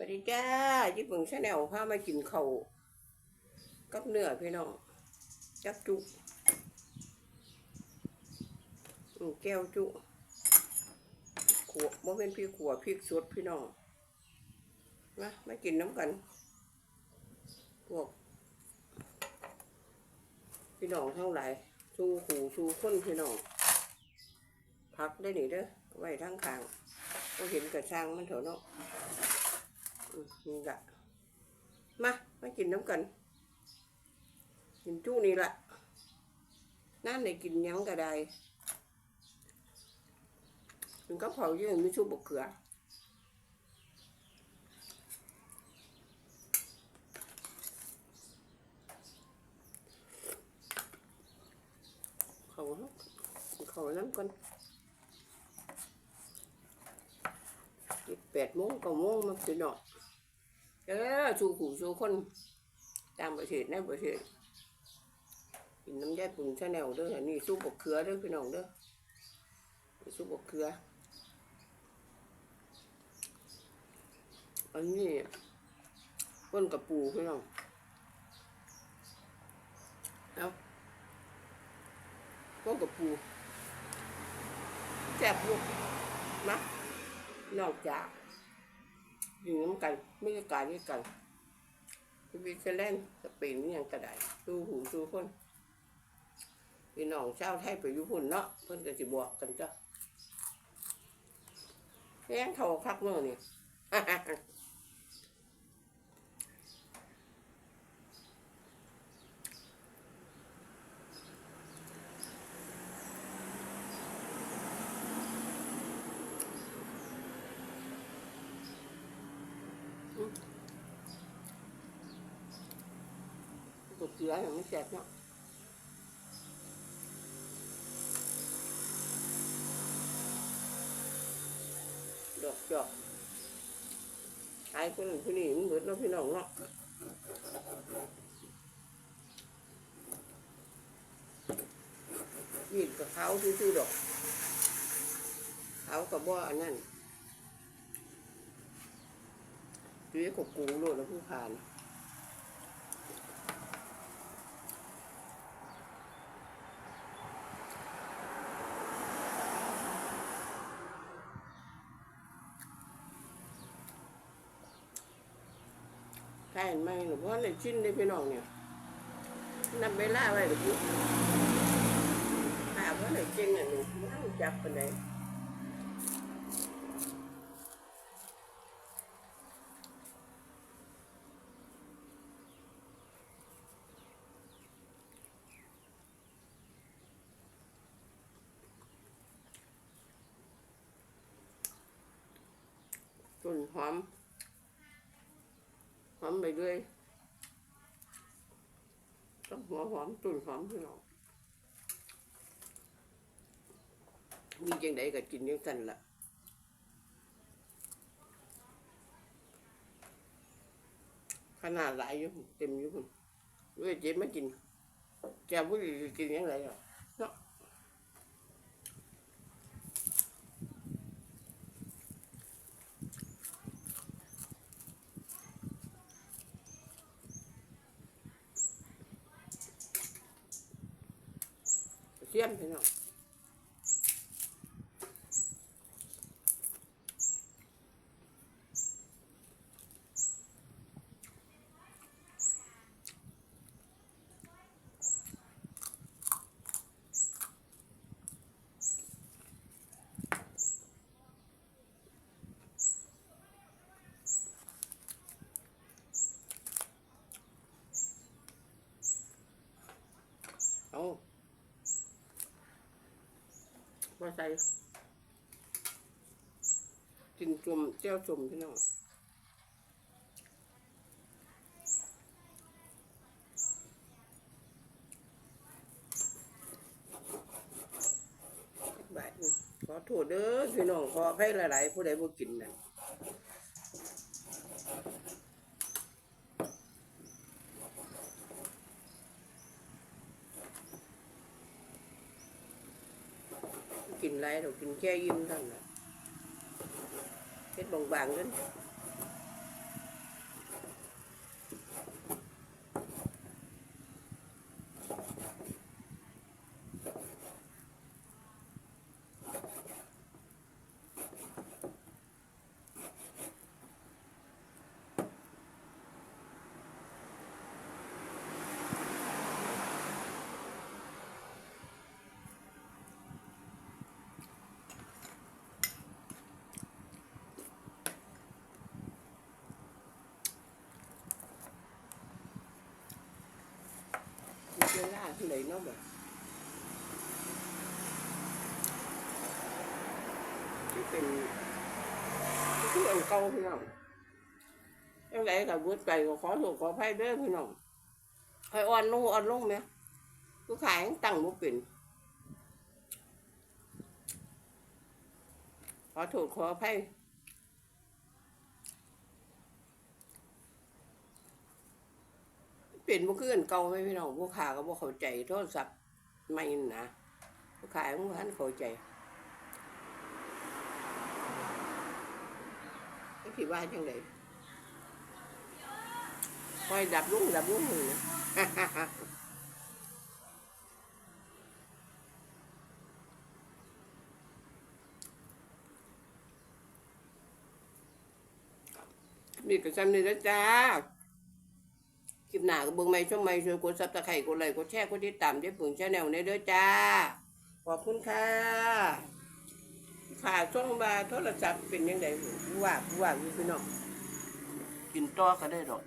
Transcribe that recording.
วัสดีจ้าญี่ปุ่นชาแนลพามากินเขากับเนื้อพี่น้องจักจุอืแก้วจุขวบบ่เป็นพี่ขวบพริกสดพี่น้องมามากินน้ำกันพวกพี่น้องทั้งหลายสู้ขู่สู้นพี่น้องพักได้หนิเด้อไว้ทั้งขางก็เห็นกระช่างมันเถอะเนาะ นี่ละมามากินน้ำกันกินจู้นี่ละนั่นได้กินยังก็ได้กินกับเผาเยอะไม่ชูบกเขือเขาเขาน้ำกันแปดโมงเก้าโมงมาสิเนาะ เออสู่ขู่สู่คนตางประเทศในประเทศกินน้ำยาปุ่นชาแนลเด้ออันนี้สู้บกเขือเด้อพี่น้องเด้อนี่สู้บกเขืออันนี้ต้นกระปูพี่น้องเอาต้นกระปูแซ่บลูกนะนอกจาก อยู่น้ำกันไม่ได้กายด้วยกันสวิตเซอร์แลนสเปนนี่ยังกระไดดูหูดูคนพี่น้องชาวไทยไปอยุพุ่นเนาะเพิ่นก็สิบอกกันจ้ะแย่งเท่าคักเมื่อนี่ เกลืออย่างไม่แซ่บเนาะดอกจอกขายคนนั้นคนนี้มันเบิดเนาะพี่น้องเนาะยีดกับเขาซื่อๆดอกเขากับบ่อันนั้นจุ้ยกับกูโลดแล้วผู้ผ่าน ใช่ไหมหรือว่าในชิ้นได้พี่น้องเนี่ยนำเวลาไว้หรือปุ๊ถามว่าในจริงอะหนูนั่งจับไปไหนต้นหอม หอมไปด้วยต้องหัวหอมตุ่นหอมพี่น้องมีจังไดก็กินยังกันล่ะขนาดหลายอยู่เต็มอยู่พุ่นเว้ยเจ๊ไม่กินแกผู้ดีกินยังไงอะ เสียมพี่น้องเอา มาใส่กินจุ่มเจ้าจุ่มพี่น้องบาทหนึ่งขอโทษเด้อพี่น้องขอให้หลายๆผู้ใดบ่กินนั่น กินไรเรากินแค่ยิ้มเท่านั้นะเฮ็ดบางๆกัน เวลาที่ไหนเนาะแบบที่เป็นที่คืออันเก่าพี่น้องยังไงกับวุฒิไปก็ขอโทษขออภัยเด้อพี่น้องให้อ่อนลงอ่อนลงไหมกูขายตั้งบ่เป็นขอโทษขออภั เป็นบ่คืออันเก่าไหมพี่น้องผู้ค้าก็บ่เข้าใจโทรศัพท์ไม่นะผู้ขายบ่ทันเข้าใจก็คิดว่าจังไดคอยดับลุงดับลุงมือนะมีกระซันนี่แล้วจ้า ลิปหน้าก็เบิ่งไม่ช่วไม่ช่วยกดซับตะไคร่กดไลค์กดแชร์กดติดตามได้ปึงชาแนลในเด้อจ้า ขอบคุณค่ะค่ะช่องบาโทรศัพท์เป็นยังไงว่าว่าอยู่พี่น้องกินต่อก็ได้ดอก